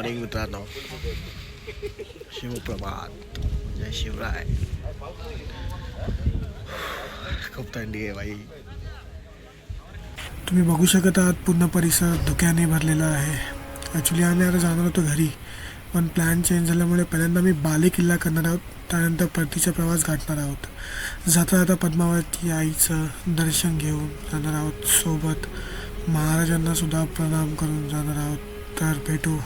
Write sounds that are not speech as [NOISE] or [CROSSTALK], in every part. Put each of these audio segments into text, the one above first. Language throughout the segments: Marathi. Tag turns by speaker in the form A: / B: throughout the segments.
A: मॉर्निंग मित्रांनो शिवप्रभात जय शिवराय खूप थंडी आहे बाई
B: तुम्ही बघू शकत आहात पूर्ण परिसर धुक्याने भरलेला आहे. ॲक्च्युली आम्ही आता जाणार होतो घरी. पण प्लॅन चेंज झाल्यामुळे पहिल्यांदा मी बाले किल्ला करणार आहोत. त्यानंतर परतीचा प्रवास गाठणार आहोत. जाता जाता पद्मावती आईचं दर्शन घेऊन जाणार आहोत. सोबत महाराजांना सुद्धा प्रणाम करून जाणार आहोत. तर भेटू.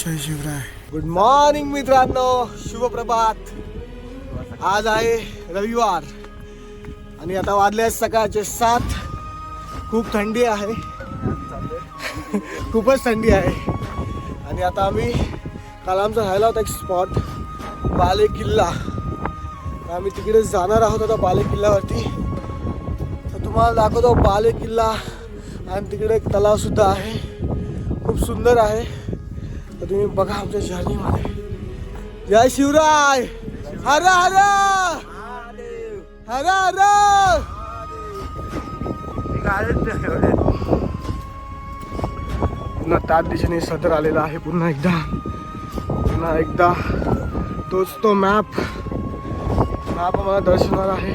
B: जय शिवराय.
A: गुड मॉर्निंग मित्रांनो. शुभप्रभात. आज आहे रविवार. आणि आता वाजले आहेत सकाळचे सात. खूप थंडी आहे. खूपच थंडी आहे. आणि आता आम्ही काल आमचा राहिला होता एक स्पॉट बाले किल्ला आम्ही तिकडे जाणार आहोत आता बाले किल्ल्यावरती तर तुम्हाला दाखवतो बाले किल्ला आणि तिकडे एक तलाव सुद्धा आहे. खूप सुंदर आहे. तर तुम्ही बघा आमच्या जर्नीमध्ये. जय शिवराय. हर हर. हर हर. पुन्हा त्याच दिशेने सदर आलेला आहे. पुन्हा एकदा. पुन्हा एकदा. तोच तो मॅप मॅप आम्हाला दर्शवणार आहे.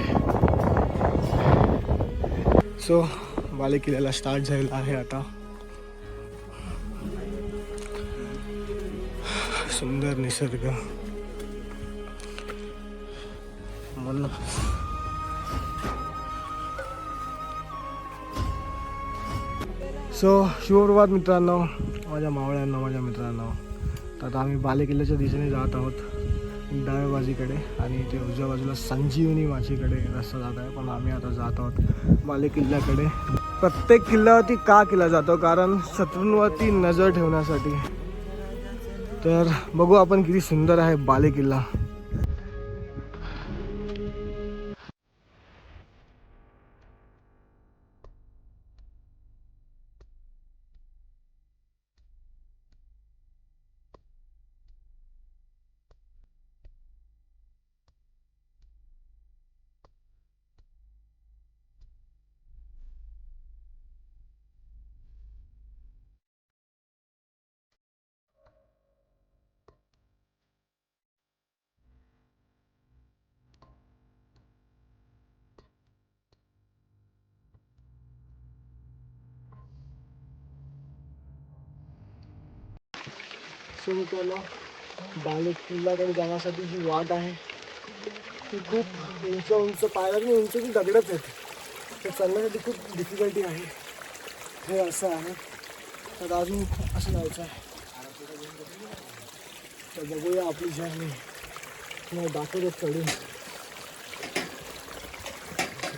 A: सो बाले किल्ल्याला स्टार्ट झालेला आहे आता. सुंदर निसर्ग. मन सो शिवप्रभात मित्रांनो माझ्या मावळ्यांना माझ्या मित्रांनो तर आता आम्ही बाले किल्ल्याच्या दिशेने जात आहोत डाव्या बाजूकडे आणि ते उजव्या बाजूला संजीवनी माझीकडे रस्ता जात आहे. पण आम्ही आता जात आहोत बाले किल्ल्याकडे प्रत्येक किल्ल्यावरती का केला जातो? कारण शत्रूंवरती नजर ठेवण्यासाठी तर बघू आपण किती सुंदर आहे बालेकिल्ला. किल्ला सो किल्ल्याकडे जाण्यासाठी जी वाट आहे ती खूप उंच उंच पायऱ्या आणि उंच ती दगडच आहेत. तर चालण्यासाठी खूप डिफिकल्टी आहे. हे असं आहे. तर अजून असं जायचं आहे. तर बघूया आपली जर्नी किंवा दाखवत चढून.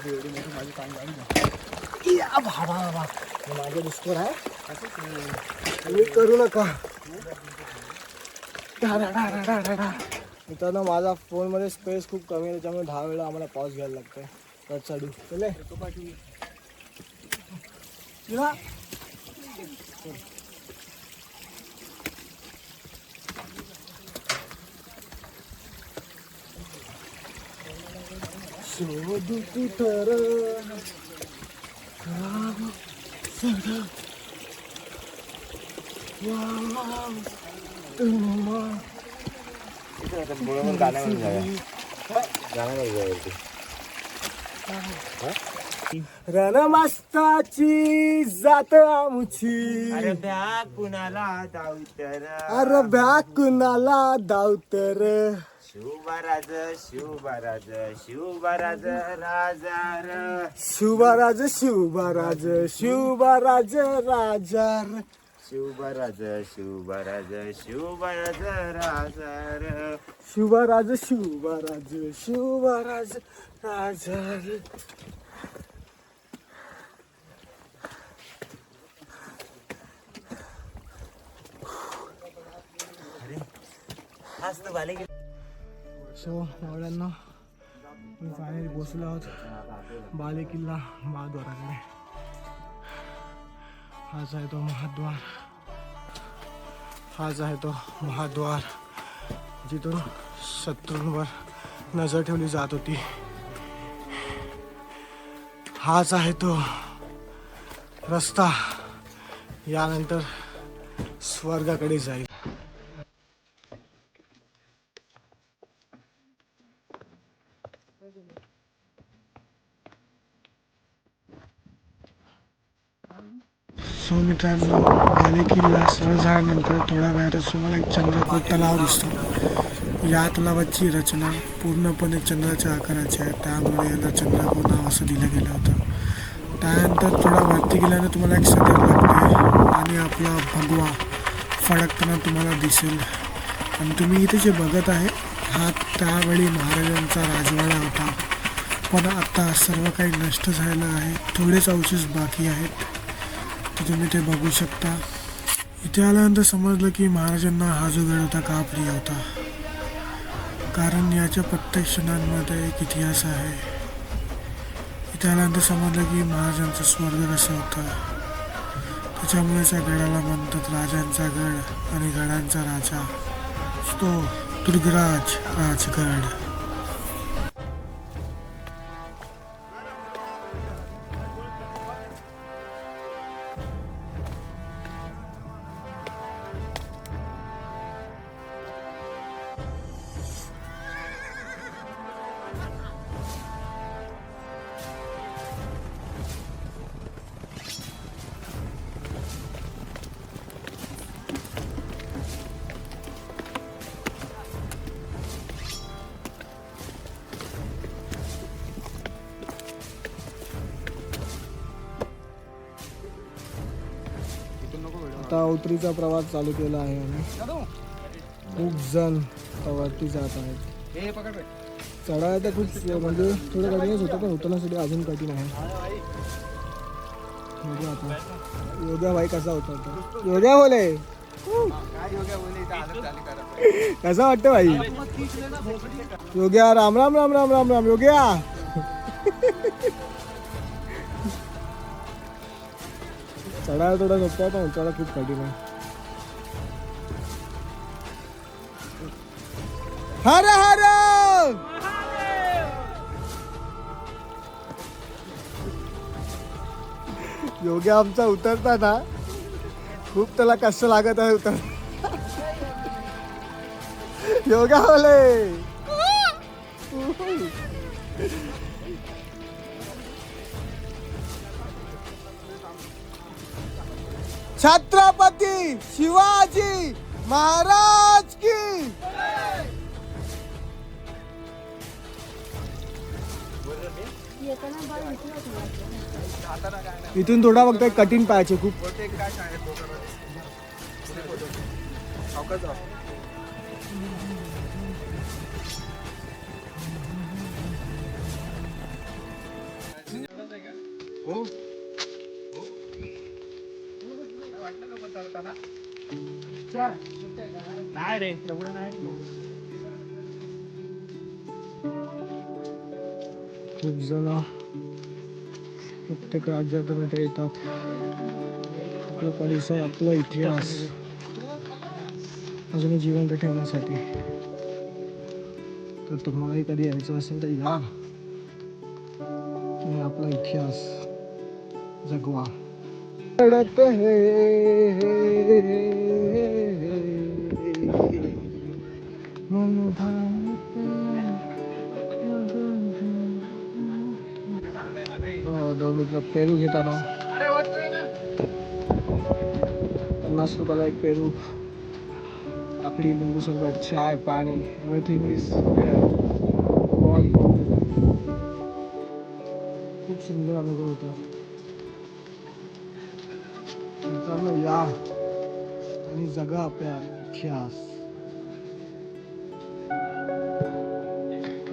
A: एवढी मोठी माझी काम झाली या भाडा भाडा हे? माझं आहे तुम्ही करू नका. मित्रांनो माझा फोनमध्ये स्पेस खूप कमी आहे त्याच्यामुळे दहा वेळा आम्हाला पॉज घ्यायला लागतंय. तर चढू चले. शोधू कुठं राम वाव रणमस्ताची जात आमची.
C: अरे ब्या कुणाला दावतर
A: अरे ब्या कुणाला दावतर
C: शिवबाराज शिवबाराज शिवबाराज राजार.
A: शिवराज शिवराज शिवराज राजार.
C: शिवबाराज शिवबाराज शिवबाराज राजार
A: शिवराज
C: तर बाले
A: सो मावळ्यांना फायनली पोचलो आहोत. बाले किल्ला महाद्वाराकडे हाच आहे तो महाद्वार. हाच आहे तो महाद्वार. जिथून शत्रूंवर नजर ठेवली जात होती. हाच आहे तो रस्ता यानंतर स्वर्गाकडे जाईल.
B: सो मित्रांनो बाले किल्ला सर झाल्यानंतर थोड्या वेळातच तुम्हाला एक चंद्रपूर तलाव दिसतो. या तलावाची रचना पूर्णपणे चंद्राच्या आकाराची आहे. त्यामुळे याला चंद्रपूर नाव असं दिलं गेलं होतं. त्यानंतर थोडा वरती गेल्यानं तुम्हाला एक सदर लागते आणि आपला भगवा फडकताना तुम्हाला दिसेल. आणि तुम्ही इथे जे बघत आहे हा त्यावेळी महाराजांचा राजवाडा होता. पण आता सर्व काही नष्ट झालेलं आहे. थोडेच अवशेष बाकी आहेत. तुम्ही ते बघू शकता. इथे आल्यानंतर समजलं की महाराजांना हा जो गड होता का प्रिय होता? कारण याच्या प्रत्येक क्षणांमध्ये एक इतिहास आहे. इथे आल्यानंतर समजलं की महाराजांचा स्वर्ग कसा होता? त्याच्यामुळेच या गडाला म्हणतात राजांचा गड आणि गडांचा राजा. तो दुर्गराज राजगड.
A: आता उतरीचा प्रवास चालू केला आहे आणि खूप जण वरती जात आहेत. चढायला तर खूप म्हणजे थोडं कठीणच होतं पण उतरण्यासाठी अजून कठीण आहे. बघू आता. योगा भाई कसा होता आता योगा बोले. कसा वाटतं भाई योग्या. राम राम राम राम राम राम योग्या. चढायला थोडा सोपं आहे पण उतरायला खूप कठीण आहे. हर हर! योगी आमचा उतरताना खूप त्याला कष्ट लागत आहे उतर योगा बोले [LAUGHS] छत्रपती शिवाजी महाराज की. इथून थोडा फक्त कठीण पाहायचे खूप. नाही रे एवढं नाही. खूप जण प्रत्येक राज्यातून इथे येतात. आपला परिसर आपला इतिहास. अजूनही जिवंत ठेवण्यासाठी. तर तुम्हालाही कधी यायचं असेल तर या. तुम्ही आपला इतिहास जगवा. रडत हे। दो मित्र पेरू घेताना पन्नास रुपयाला एक पेरू। आपली लिंबू सरबत चाय पाणी एव्हरीथिंग इज खूप सुंदर अनुभव होता या आणि जगा आपल्या इतिहास.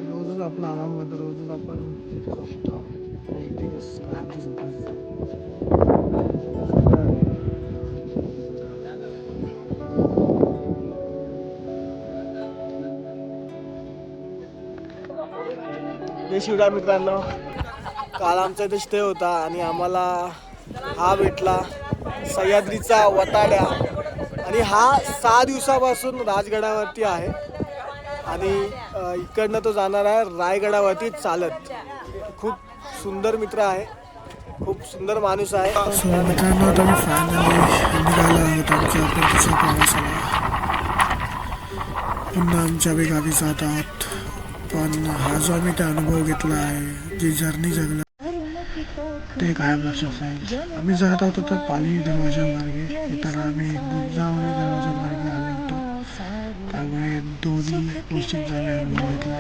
A: रोजच आपला आराम करतो रोजच आपण एकटीच जय शिवराय मित्रांनो. काल आमचा इथे स्टे होता आणि आम्हाला हा भेटला. सह्याद्रीचा वताड्या आणि हा सहा दिवसापासून राजगडावरती आहे. आणि इकडनं तो जाणार आहे रायगडावरती चालत. खूप सुंदर मित्र आहे. खूप सुंदर माणूस आहे.
B: सो मित्रांनो फायनली आहोत आमच्या परतीच्या प्रवासाला. पुन्हा आमच्या वेगावी जात आहोत पण हा जो आम्ही त्या अनुभव घेतला आहे जी जर्नी जगला ते कायम लक्षात राहील आम्ही जात होतो तर पाली दरवाज़ा मार्गे येताना आम्ही गुंजावणी दरवाज़ा आलो होतो त्यामुळे दोन्ही गोष्टींचा मी अनुभव घेतला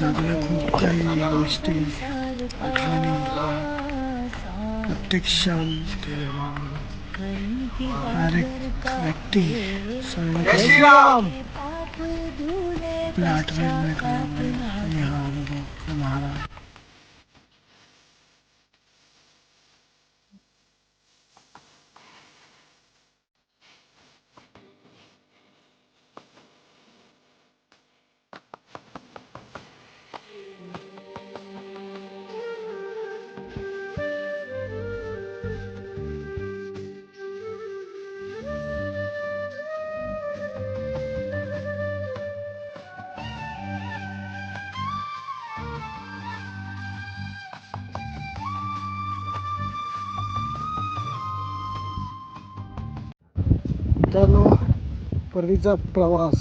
B: जाताना खूप काही गोष्टी आठवणी प्रत्येक हर एक व्यक्ती सर्व आपल्या आठवणीमध्ये
A: मित्रांनो परतीचा प्रवास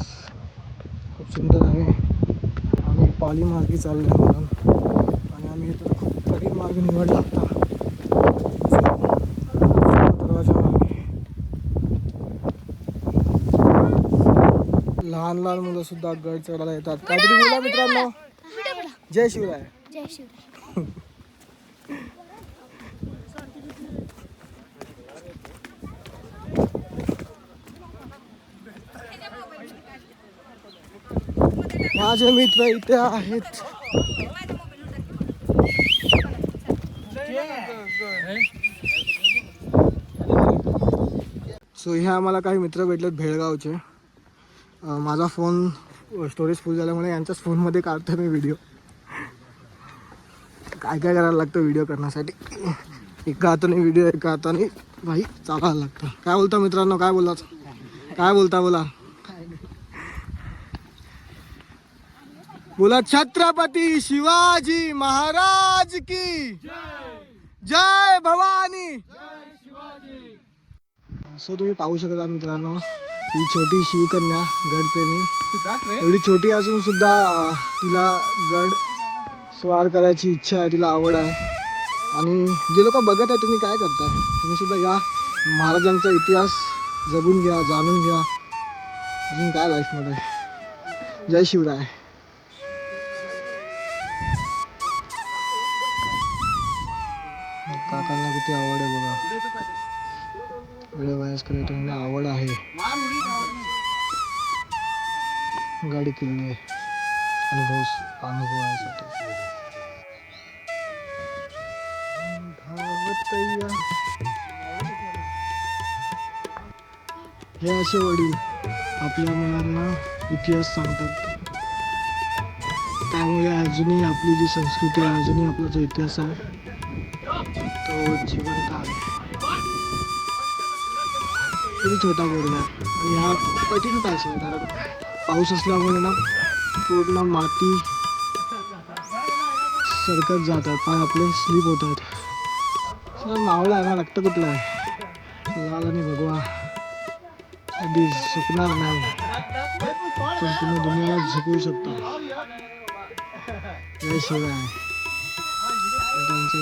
A: खूप सुंदर आहे. आम्ही पाली मार्गे चाललो म्हणून. आणि आम्ही इथं खूप कठीण मार्ग निवडला होता दरवाजा मार्गे लहान लहान मुलं सुद्धा गड चढायला येतात. काहीतरी बोला मित्रांनो. जय शिवराय.
D: जय शिवराय. [LAUGHS]
A: माझे मित्र इथे आहेत. सो हे आम्हाला काही मित्र भेटलेत भेळगावचे. माझा फोन स्टोरेज फुल झाल्यामुळे यांच्याच फोनमध्ये काढतोय मी व्हिडिओ काय काय करायला लागतं व्हिडिओ करण्यासाठी? एका हाताने व्हिडिओ एका हाताने भाई चालायला लागतं. काय बोलता मित्रांनो? काय बोलाच काय बोलता बोला? बोला छत्रपती शिवाजी महाराज की। जय भवानी। सो तुम्ही पाहू शकता मित्रांनो ही छोटी शिवकन्या गडप्रेमी. एवढी छोटी असून सुद्धा तिला गड स्वार करायची इच्छा आहे तिला आवड आहे. आणि जे लोक बघत आहे तुम्ही काय करताय? तुम्ही सुद्धा या महाराजांचा इतिहास जगून घ्या जाणून घ्या. अजून काय लाईफमध्ये जय शिवराय. काकांना किती आवड आहे बघा. वेळ वयस्कर आहे, आवड आहे. गाडी किल्ले अनुभव अनुभवासाठी. हे असे वडील आपल्या मुलांना इतिहास सांगतात. त्यामुळे अजूनही आपली जी संस्कृती आहे अजूनही आपला जो इतिहास आहे तो जिवंत आहे किती छोटा पोरगा. आणि हा कठीण पास आहे कारण पाऊस असल्यामुळे ना पूर्ण माती सरकत जातात पाय आपले स्लीप होतात. सर मावळा आहे ना रक्त कुठलं आहे? लाल आणि भगवा. कधी झुकणार नाही. पण तुम्ही दुनियाला झुकवू शकता. जय शिवराय त्यांचे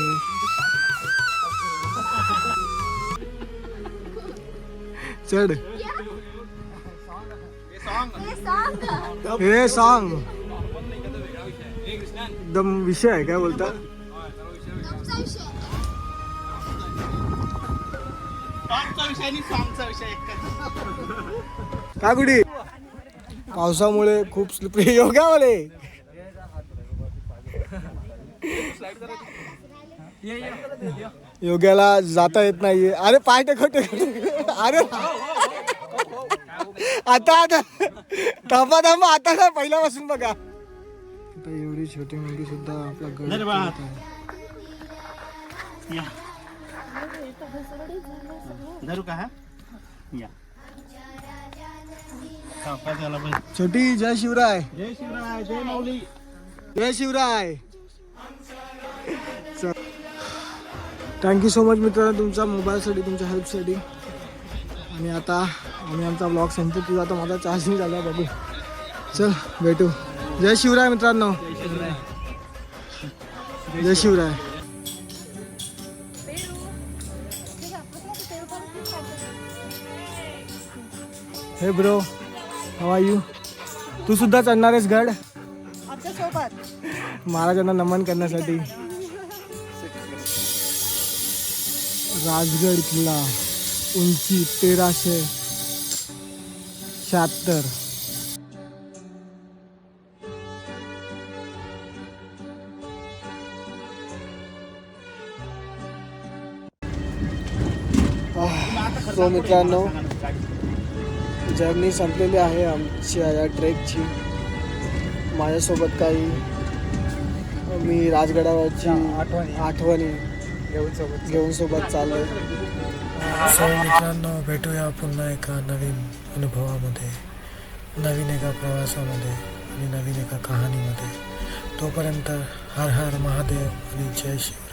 A: चढ. हे सॉन्ग एकदम विषय आहे काय बोलता? काय कुठे पावसामुळे खूप स्लिपरी [LAUGHS] योगावाले योग्याला जाता येत नाहीये. अरे पाय टेकवते. अरे. आता आता. थांबा थांबा. आता ना पहिल्यापासून बघा. आता एवढी छोटी मुलगी सुद्धा आपला गड
C: या.
A: छोटी जय शिवराय.
C: जय शिवराय जय माऊली.
A: जय Shivray. Thank you so much मित्रांनो तुमचा मोबाईलसाठी तुमच्या हेल्पसाठी आणि आता आम्ही आमचा ब्लॉग संपतो. तुझा आता माझा चार्जिंग झाला बाबू चल भेटू. जय शिवराय मित्रांनो. जय शिवराय. हे ब्रो हवा यू तू सुद्धा चढणार आहेस गड महाराजांना नमन करण्यासाठी. राजगड किल्ला उंची तेराशे शहात्तर. सो मित्रांनो जर्नी संपलेली आहे आमची या ट्रेकची. माझ्यासोबत काही मी राजगडावरची आठवणी. आठवणी. घेऊन सोबत चाललो
B: सो मित्रांनो भेटूया पुन्हा एका नवीन अनुभवामध्ये नवीन एका प्रवासामध्ये आणि नवीन एका कहाणीमध्ये. तोपर्यंत हर हर महादेव आणि जय शिव